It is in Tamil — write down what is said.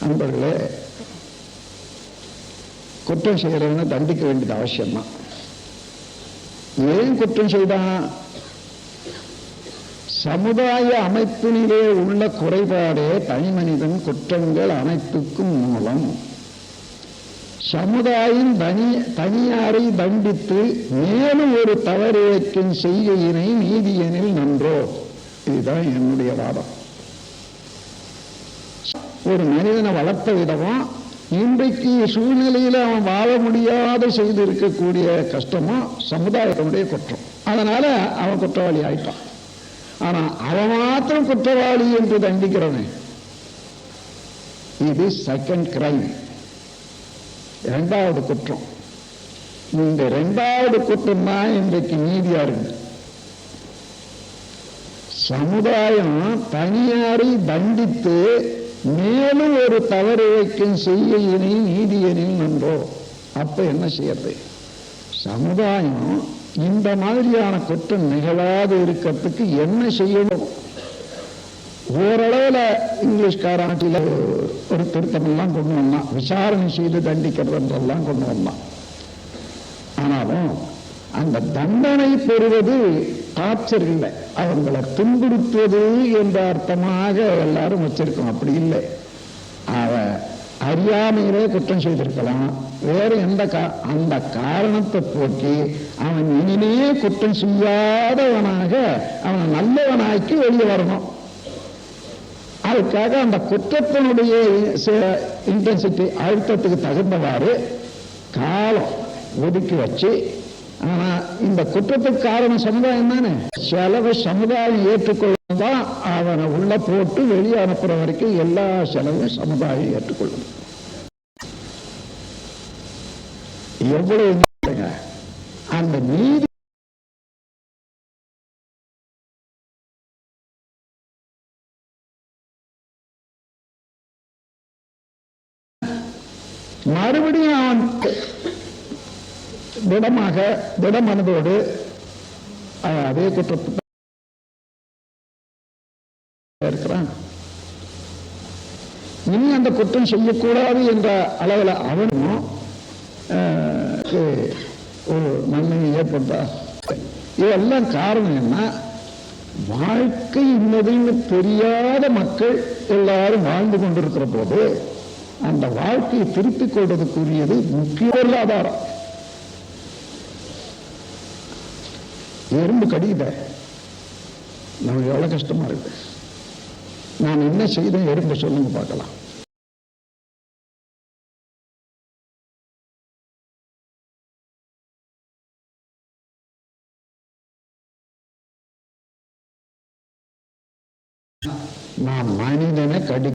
நண்பர்களே குற்றம் செய்கிறவனை தண்டிக்க வேண்டியது அவசியம்தான். ஏன் குற்றம் செய்தான்? சமுதாய அமைப்பினிலே உள்ள குறைபாடே தனி மனிதன் குற்றங்கள் அனைத்துக்கும் மூலம். சமுதாயம் தனி தனியாரை தண்டித்து மேலும் ஒரு தவறு வைக்கும் செய்கையினை நீதியனில் நன்றோ? இதுதான் என்னுடைய வாதம். ஒரு மனிதனை வளர்த்த விதமும் இன்றைக்கு சூழ்நிலையில் அவன் வாழ முடியாத செய்து இருக்கக்கூடிய கஷ்டமும் சமுதாயத்தினுடைய குற்றம். அதனால அவன் குற்றவாளி ஆயிட்டான். ஆனா அவன் மாத்திரம் குற்றவாளி என்று தண்டிக்கிறவன் இது செகண்ட் கிரைம் இரண்டாவது குற்றம். இந்த இரண்டாவது குற்றம் தான் இன்றைக்கு நீதியா இருக்கு. சமுதாயம் தனியாரை தண்டித்து மேலும் ஒரு தவறு வைக்கும் செய்கையினை நீதியனில் நன்றோ. அப்ப என்ன செய்யறது? சமுதாயம் இந்த மாதிரியான குற்றம் நிகழாது இருக்கிறதுக்கு என்ன செய்யணும்? ஓரளவுல இங்கிலீஷ்காராட்டில ஒரு திருத்தம் எல்லாம் கொண்டு வந்தான். விசாரணை செய்து தண்டிக்கிறதுன்றெல்லாம் கொண்டு வந்தான். ஆனாலும் அந்த தண்டனை பெறுவது டார்ச்சர் இல்லை அவங்களை துன்புறுத்துவது என்ற அர்த்தமாக எல்லாரும் வச்சிருக்கோம். அப்படி இல்லை. அவ அறியாமையிலே குற்றம் செய்திருக்கலாம். வேற எந்த கா அந்த காரணத்தை போக்கி அவன் இனிமே குற்றம் செய்யாதவனாக அவன் நல்லவனாக்கி வெளியே வரணும். அதுக்காக அந்த குற்றத்தினுடைய இன்டென்சிட்டி அழுத்தத்துக்கு தகுந்தவாறு காலம் ஒதுக்கி வச்சு ஆனா இந்த குற்றத்துக்கு காரணம் சமுதாயம் தானே? செலவு சமுதாயம் ஏற்றுக்கொள்ளதான் அவனை உள்ள போட்டு வெளியே அனுப்புற வரைக்கும் எல்லா செலவும் சமுதாயம் ஏற்றுக்கொள்ளும். எவ்வளவு அந்த நீதி மறுபடியும் அவன் திடமாக திடமனதோடு அதே குற்றத்தை இருக்கிறான். இனி அந்த குற்றம் செய்யக்கூடாது என்ற அளவில் அவனும் ஒரு நன்மை ஏற்பட்டா இதெல்லாம் காரணம் என்ன? வாழ்க்கை இன்னதுன்னு தெரியாத மக்கள் எல்லாரும் வாழ்ந்து கொண்டிருக்கிற போது அந்த வாழ்க்கையை திருப்பிக் கொள்வதற்குரியது முக்கிய பொருளாதாரம். எறும்பு கடித நமக்கு எவ்வளவு கஷ்டமா இருக்கு நான் என்ன செய்தேன் எறும்பு சொல்லுங்க பார்க்கலாம். நான் மனிதனை கடி